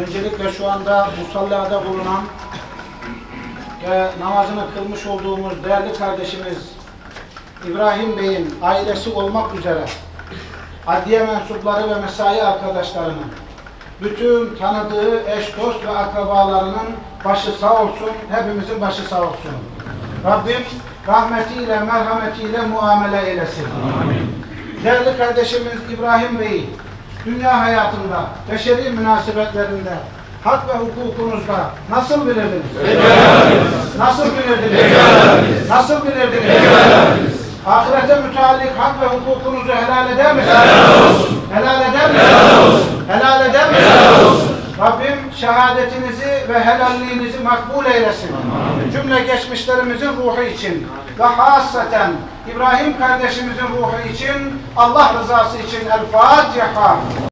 Öncelikle şu anda musallada bulunan ve namazını kılmış olduğumuz değerli kardeşimiz İbrahim Bey'in ailesi olmak üzere adliye mensupları ve mesai arkadaşlarının bütün tanıdığı eş, dost ve akrabalarının başı sağ olsun, hepimizin başı sağ olsun. Rabbim rahmetiyle, merhametiyle muamele eylesin. Değerli kardeşimiz İbrahim Bey'i dünya hayatında, beşeri münasebetlerinde, hak ve hukukunuzda nasıl bilirdiniz? Nasıl bilirdiniz? Nasıl bilirdiniz? Ahirete müteallik hak ve hukukunuzu helal eder misiniz? Helal eder misiniz? Helal? Rabbim şehadetinizi ve helalliğinizi makbul eylesin. Cümle geçmişlerimizin ruhu için ve hasaten İbrahim kardeşimizin ruhu için Allah rızası için El Fatiha.